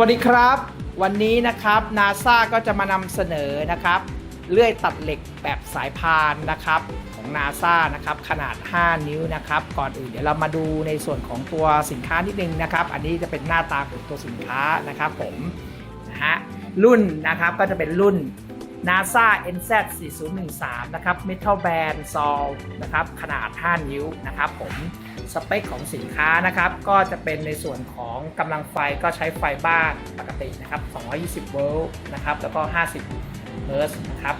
วัสดีครับ วันนี้นะครับนาซาก็จะมานำเสนอนะครับเลื่อยตัดเหล็กแบบสายพานนะครับของนาซานะครับขนาด 5 นิ้วนะครับ ก่อนอื่นเดี๋ยวเรามาดูในส่วนของตัวสินค้านิดนึงนะครับ อันนี้จะเป็นหน้าตาของตัวสินค้านะครับผมนะฮะรุ่นนะครับก็จะเป็นรุ่น NASA NZ 4013นะครับ Metal Band Saw นะครับขนาด 5 นิ้วนะครับผม สเปคของสินค้านะครับ ก็จะเป็นในส่วนของกำลังไฟก็ใช้ไฟบ้านปกตินะครับ 220 โวลต์นะครับ แล้วก็ 50 เฮิร์ตซ์นะครับ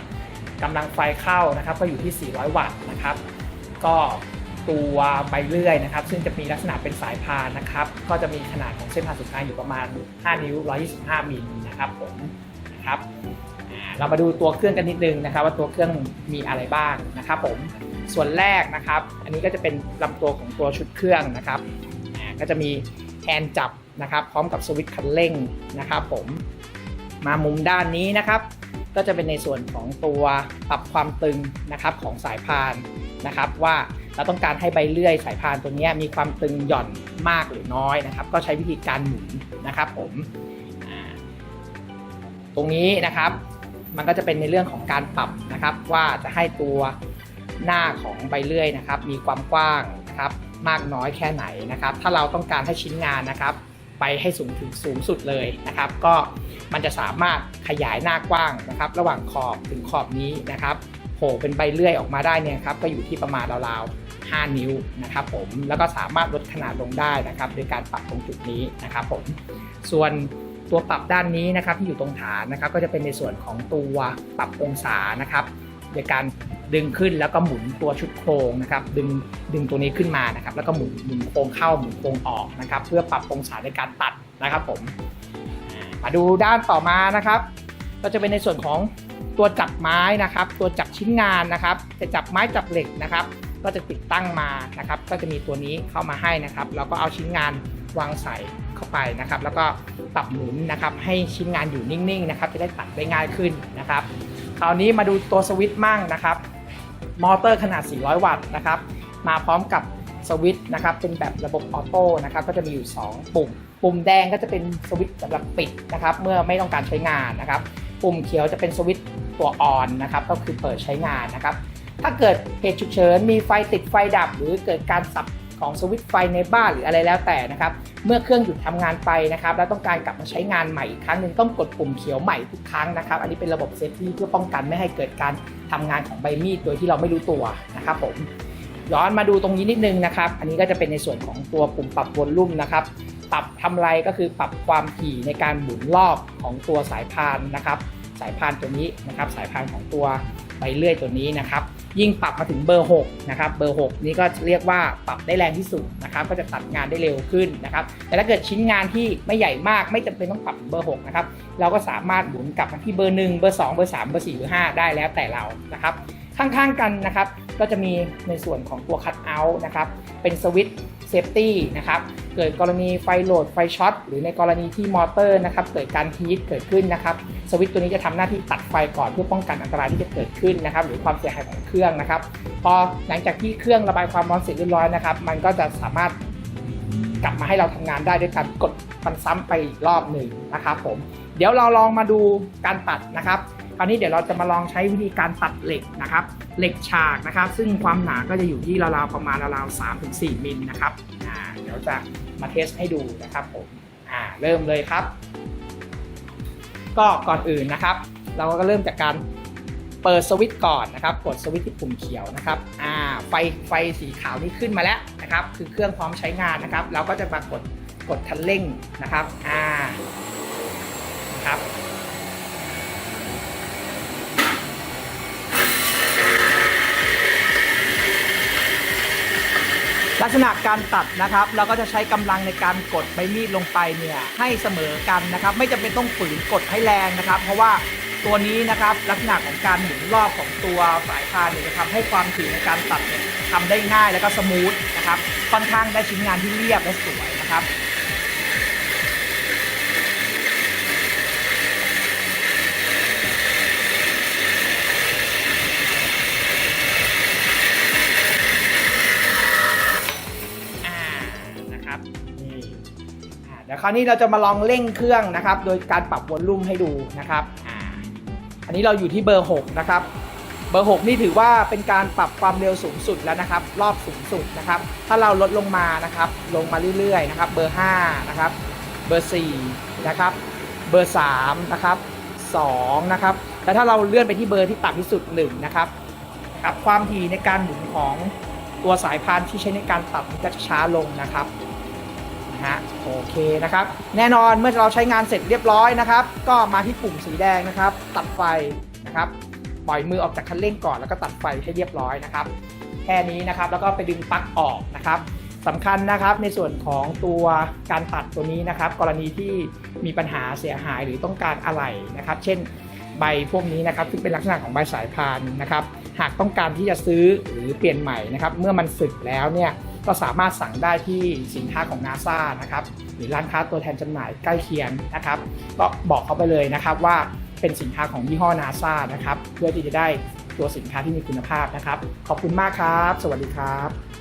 กำลังไฟเข้านะครับก็อยู่ที่ 400 วัตต์นะครับ ก็ตัวใบเลื่อยนะครับ ซึ่งจะมีลักษณะเป็นสายพานนะครับ ก็จะมีขนาดของเส้นผ่านศูนย์กลางอยู่ประมาณ 5 นิ้ว 125 มิลนะครับผมนะครับ เรามาดูตัวเครื่องกันนิดนึงนะครับ ว่าตัวเครื่องมีอะไรบ้างนะครับผมส่วนแรกนะครับ อันนี้ก็จะเป็นลำตัวของตัวชุดเครื่องนะครับก็จะมีแฮนด์จับนะครับ พร้อมกับสวิตช์คันเร่งนะครับ ผมมามุมด้านนี้นะครับ ก็จะเป็นในส่วนของตัวปรับความตึงนะครับของสายพานนะครับ ว่าเราต้องการให้ใบเลื่อยสายพานตัวนี้มีความตึงหย่อนมากหรือน้อยนะครับ ก็ใช้วิธีการหมุนนะครับ ผมตรงนี้นะครับ มันก็จะเป็นในเรื่องของการปรับนะครับว่าจะให้ตัวหน้าของใบเลื่อยนะครับ มีความกว้างนะครับมากน้อยแค่ไหนนะครับ ถ้าเราต้องการให้ชิ้นงานนะครับ ไปให้สูงถึงสูงสุดเลยนะครับ ก็มันจะสามารถขยายหน้ากว้างนะครับ ระหว่างขอบถึงขอบนี้นะครับโผล่เป็นใบเลื่อยออกมาได้เนี่ยครับก็อยู่ที่ประมาณราวๆ 5 นิ้วนะครับผมแล้วก็สามารถลดขนาดลงได้นะครับ โดยการปรับตรงจุดนี้นะครับผมส่วน ตัวปรับด้านนี้นะครับที่อยู่ตรงฐานนะครับ ก็จะเป็นในส่วนของตัวปรับองศานะครับโดยการดึงขึ้นแล้วก็หมุนตัวชุดโครงนะครับ ดึงดึงตัวนี้ขึ้นมานะครับ แล้วก็หมุนหมุนโครงเข้าหมุนโครงออกนะครับ เพื่อปรับองศาในการตัดนะครับผมมาดูด้านต่อมานะครับ ก็จะเป็นในส่วนของตัวจับไม้นะครับ ตัวจับชิ้นงานนะครับจะจับไม้จับเหล็กนะครับ ก็จะติดตั้งมานะครับ ก็จะมีตัวนี้เข้ามาให้นะครับ แล้วก็เอาชิ้นงาน วางใส่เข้าไปนะครับ แล้วก็ปรับหมุนนะครับ ให้ชิ้นงานอยู่นิ่งๆนะครับ จะได้ตัดได้ง่ายขึ้นนะครับ คราวนี้มาดูตัวสวิตช์มั่งนะครับ มอเตอร์ขนาด 400 วัตต์นะครับ มาพร้อมกับสวิตช์นะครับเป็นแบบระบบออโต้นะครับก็จะมีอยู่ 2 ปุ่ม ปุ่มแดงก็จะเป็นสวิตช์สำหรับปิดนะครับ เมื่อไม่ต้องการใช้งานนะครับ ปุ่มเขียวจะเป็นสวิตช์ตัวออนนะครับ ก็คือเปิดใช้งานนะครับ ถ้าเกิดเหตุฉุกเฉินมีไฟติดไฟดับ หรือเกิดการสับ ของสวิตช์ไฟในบ้านหรืออะไรแล้วแต่นะครับ เมื่อเครื่องหยุดทำงานไปนะครับ แล้วต้องการกลับมาใช้งานใหม่อีกครั้งหนึ่งต้องกดปุ่มเขียวใหม่ทุกครั้งนะครับ อันนี้เป็นระบบเซฟตี้เพื่อป้องกันไม่ให้เกิดการทำงานของใบมีดโดยที่เราไม่รู้ตัวนะครับผมย้อนมาดูตรงนี้นิดนึงนะครับ อันนี้ก็จะเป็นในส่วนของตัวปุ่มปรับวอลลุ่มนะครับ ปรับทำไรก็คือปรับความถี่ในการหมุนรอบของตัวสายพานนะครับ สายพานตัวนี้นะครับ สายพานของตัว ใบเลื่อยตัวนี้นะครับ ยิ่งปรับมาถึงเบอร์6นะครับ เบอร์ 6 นี่ก็เรียกว่าปรับได้แรงที่สุดนะครับ ก็จะตัดงานได้เร็วขึ้นนะครับ แต่ถ้าเกิดชิ้นงานที่ไม่ใหญ่มากไม่จำเป็นต้องปรับเบอร์6นะครับ เราก็สามารถหมุนกลับมาที่เบอร์ 1 เบอร์ 2 เบอร์ 3 เบอร์4เบอร์5ได้แล้วแต่เรานะครับ ข้างๆกันนะครับ ก็จะมีในส่วนของตัวคัตเอาท์นะครับ เป็นสวิตช์ เซฟตี้นะครับเกิดกรณีไฟโหลดไฟช็อตหรือในกรณีที่มอเตอร์นะครับเกิดการฮีทเกิดขึ้นนะครับสวิตช์ตัวนี้จะทำหน้าที่ตัดไฟก่อนเพื่อป้องกันอันตรายที่จะเกิดขึ้นนะครับหรือความเสียหายของเครื่องนะครับพอหลังจากที่เครื่องระบายความร้อนเสร็จเรียบร้อยนะครับมันก็จะสามารถกลับมาให้เราทำงานได้ด้วยการกดมันซ้ำไปอีกรอบหนึ่งนะครับผมเดี๋ยวเราลองมาดูการตัดนะครับ คราวนี้เดี๋ยวเราจะมาลองใช้วิธีการตัดเหล็กนะครับเหล็กฉากนะครับ ซึ่งความหนาก็จะอยู่ที่ราวๆประมาณราวๆ3ถึง4มิลนะครับอ่าเดี๋ยวจะมาเทสให้ดูนะครับผมอ่าเริ่มเลยครับ ก็ก่อนอื่นนะครับ เราก็เริ่มจากการเปิดสวิตช์ก่อนนะครับกดสวิตช์ที่ปุ่มเขียวนะครับอ่าไฟไฟสีขาวนี้ขึ้นมาแล้วนะครับ คือเครื่องพร้อมใช้งานนะครับ เราก็จะมากดกดคันเร่งนะครับอ่านะครับ ลักษณะการตัดนะครับ เราก็จะใช้กำลังในการกดใบมีดลงไปเนี่ยให้เสมอกันนะครับ ไม่จำเป็นต้องฝืนกดให้แรงนะครับ เพราะว่าตัวนี้นะครับลักษณะของการหมุนรอบของตัวสายพานเนี่ยจะทำให้ความถี่ในการตัดเนี่ยทำได้ง่ายแล้วก็สมูทนะครับค่อนข้างได้ชิ้นงานที่เรียบและสวยนะครับ อ่า นะครับนี่อ่าเดี๋ยวคราวนี้เราจะมาลองเร่งเครื่องนะครับ โดยการปรับวอลลุ่มให้ดูนะครับอ่าอันนี้เราอยู่ที่เบอร์ 6 นะครับ เบอร์ 6 นี่ถือว่าเป็นการปรับความเร็วสูงสุดแล้วนะครับ รอบสูงสุดนะครับ ถ้าเราลดลงมานะครับ ลงมาเรื่อยๆนะครับ เบอร์ 5 นะครับ เบอร์ 4 นะครับ เบอร์ 3 นะครับ 2 นะครับและถ้าเราเลื่อนไปที่เบอร์ที่ต่ำที่สุด 1 นะครับครับความถี่ในการหมุนของตัวสายพานที่ใช้ในการตัดมันก็จะช้าลงนะครับนะ ฮะโอเคนะครับ แน่นอนเมื่อเราใช้งานเสร็จเรียบร้อยนะครับ ก็มาที่ปุ่มสีแดงนะครับ ตัดไฟนะครับปล่อยมือออกจากคันเร่งก่อนแล้วก็ตัดไฟให้เรียบร้อยนะครับ แค่นี้นะครับแล้วก็ไปดึงปลั๊กออกนะครับสำคัญนะครับในส่วนของตัวการตัดตัวนี้นะครับ กรณีที่มีปัญหาเสียหายหรือต้องการอะไหล่นะครับ เช่นใบพวกนี้นะครับซึ่งเป็นลักษณะของใบสายพานนะครับ หากต้องการที่จะซื้อหรือเปลี่ยนใหม่นะครับ เมื่อมันสึกแล้วเนี่ย ก็สามารถสั่งได้ที่สินค้าของ NASA นะครับหรือร้านค้าตัวแทนจำหน่ายใกล้เคียงนะครับ ก็บอกเขาไปเลยนะครับว่าเป็นสินค้าของยี่ห้อ NASA นะครับเพื่อที่จะได้ตัวสินค้าที่มีคุณภาพนะครับ ขอบคุณมากครับ สวัสดีครับ